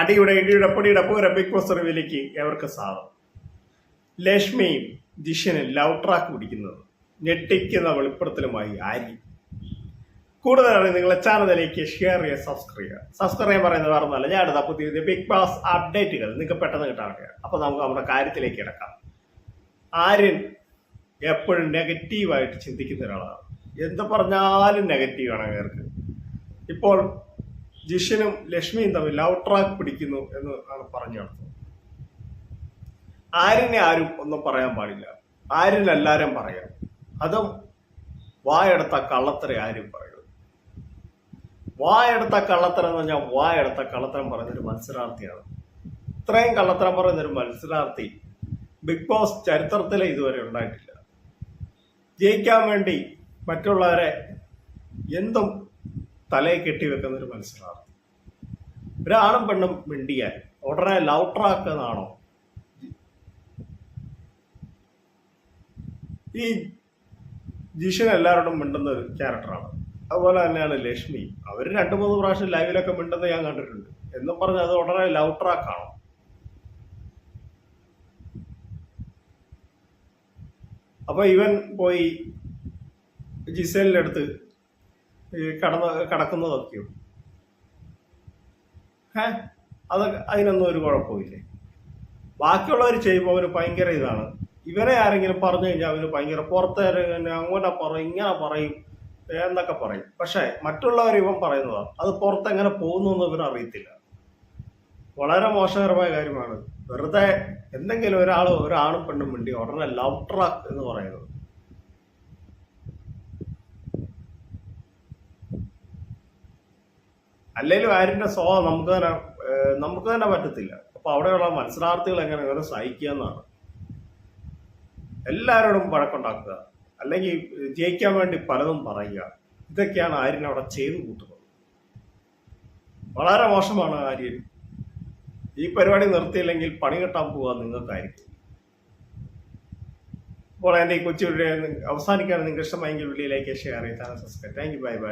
അടിയുടെ ഇടിയുടെ പൊടിയുടെ പോരെ ബിഗ് ബോസ് റിവിലേക്ക് എവർക്ക് സാധനം ലക്ഷ്മിയും ജിഷനും ലവ് ട്രാക്ക് പിടിക്കുന്നത് ഞെട്ടിക്കുന്ന വെളിപ്പെടുത്തലുമായി ആരി. കൂടുതലാണ് നിങ്ങളെ ചാനലിലേക്ക് ഷെയർ ചെയ്യുക സബ്സ്ക്രൈബ് ചെയ്യുക. സബ്സ്ക്രൈബ് ചെയ്യാൻ പറയുന്നത് ഒന്നല്ല ഞാൻ അടുത്ത പുതിയ പുതിയ ബിഗ് ബോസ് അപ്ഡേറ്റുകൾ നിങ്ങൾക്ക് പെട്ടെന്ന് കിട്ടാൻ വേണ്ടിയാണ് അപ്പോൾ നമുക്ക് നമ്മുടെ കാര്യത്തിലേക്ക് കിടക്കാം. ആര്യൻ എപ്പോഴും നെഗറ്റീവായിട്ട് ചിന്തിക്കുന്ന ഒരാളാണ്. എന്ത് പറഞ്ഞാലും നെഗറ്റീവാണ് അങ്ങേർക്ക് ഇപ്പോൾ ജിഷനും ലക്ഷ്മിയും തമ്മിൽ ലവ് ട്രാക്ക് പിടിക്കുന്നു എന്ന് ആണ് പറഞ്ഞു നടത്തുന്നത് ആര്യനെ ആരും ഒന്നും പറയാൻ പാടില്ല. ആരിനെല്ലാരും പറയാം. അതും വായെടുത്ത കള്ളത്തര ആരും പറയും വായെടുത്ത കള്ളത്തരം എന്ന് പറഞ്ഞാൽ വായെടുത്ത കള്ളത്തരം പറയുന്നൊരു മത്സരാർത്ഥിയാണ്. ഇത്രയും കള്ളത്തരം പറയുന്നൊരു മത്സരാർത്ഥി ബിഗ് ബോസ് ചരിത്രത്തിലെ ഇതുവരെ ഉണ്ടായിട്ടില്ല. ജയിക്കാൻ വേണ്ടി മറ്റുള്ളവരെ എന്തും തലയിൽ കെട്ടിവെക്കുന്ന ഒരു മത്സരാർത്ഥി ഒരാണും പെണ്ണും മിണ്ടിയാൽ ഉടനെ എന്നാണോ ഈ ജിഷൻ എല്ലാവരോടും മിണ്ടുന്ന ഒരു ക്യാരക്ടറാണ്. അതുപോലെ തന്നെയാണ് ലക്ഷ്മി. അവർ രണ്ട് മൂന്ന് പ്രാവശ്യം ലൈവിലൊക്കെ മിണ്ടുന്നത് ഞാൻ കണ്ടിട്ടുണ്ട്. എന്നും പറഞ്ഞ് അത് ഉടനെ ലവ് ട്രാക്ക് ആണോ അപ്പൊ ഇവൻ പോയി ജിസേലിന്റെ അടുത്ത് കടന്ന് കടക്കുന്നതൊക്കെയോ? ഏ അത് അതിനൊന്നും ഒരു കുഴപ്പമില്ലേ ബാക്കിയുള്ളവർ ചെയ്യുമ്പോൾ അവന് ഭയങ്കര ഇതാണ്. ഇവനെ ആരെങ്കിലും പറഞ്ഞു കഴിഞ്ഞാൽ അവന് ഭയങ്കര പുറത്തേനെ അങ്ങനെ പറയും ഇങ്ങനെ പറയും എന്നൊക്കെ പറയും. പക്ഷേ മറ്റുള്ളവർ ഇവൻ പറയുന്നതാണ് അത് പുറത്ത് എങ്ങനെ പോകുന്നു എന്ന് ഇവർ അറിയത്തില്ല. വളരെ മോശകരമായ കാര്യമാണ്. വെറുതെ എന്തെങ്കിലും ഒരാൾ ഒരാണും പെണ്ണും വേണ്ടി ഉടനെ ട്രാക്ക് എന്ന് പറയുന്നത്. അല്ലെങ്കിലും ആരിന്റെ സ്വഭാവം നമുക്ക് തന്നെ നമുക്ക് തന്നെ പറ്റത്തില്ല. അപ്പൊ അവിടെയുള്ള മത്സരാർത്ഥികൾ എങ്ങനെ ഇവരെ സഹിക്കുക എന്നാണ്. എല്ലാവരോടും വഴക്കുണ്ടാക്കുക അല്ലെങ്കിൽ ജയിക്കാൻ വേണ്ടി പലതും പറയുക. ഇതൊക്കെയാണ് ആര്യൻ അവിടെ ചെയ്തു കൂട്ടുന്നത്. വളരെ മോശമാണ് ആര്യൻ. ഈ പരിപാടി നിർത്തിയില്ലെങ്കിൽ പണി കെട്ടാൻ പോവുക നിങ്ങൾക്കായിരിക്കും. അപ്പോൾ എന്റെ ഈ കൊച്ചു അവസാനിക്കാൻ നിങ്ങൾക്ക് ഇഷ്ടമായെങ്കിൽ വീഡിയോയിലേക്ക് ഷെയർ ചെയ്താൽ subscribe thank you. Bye bye.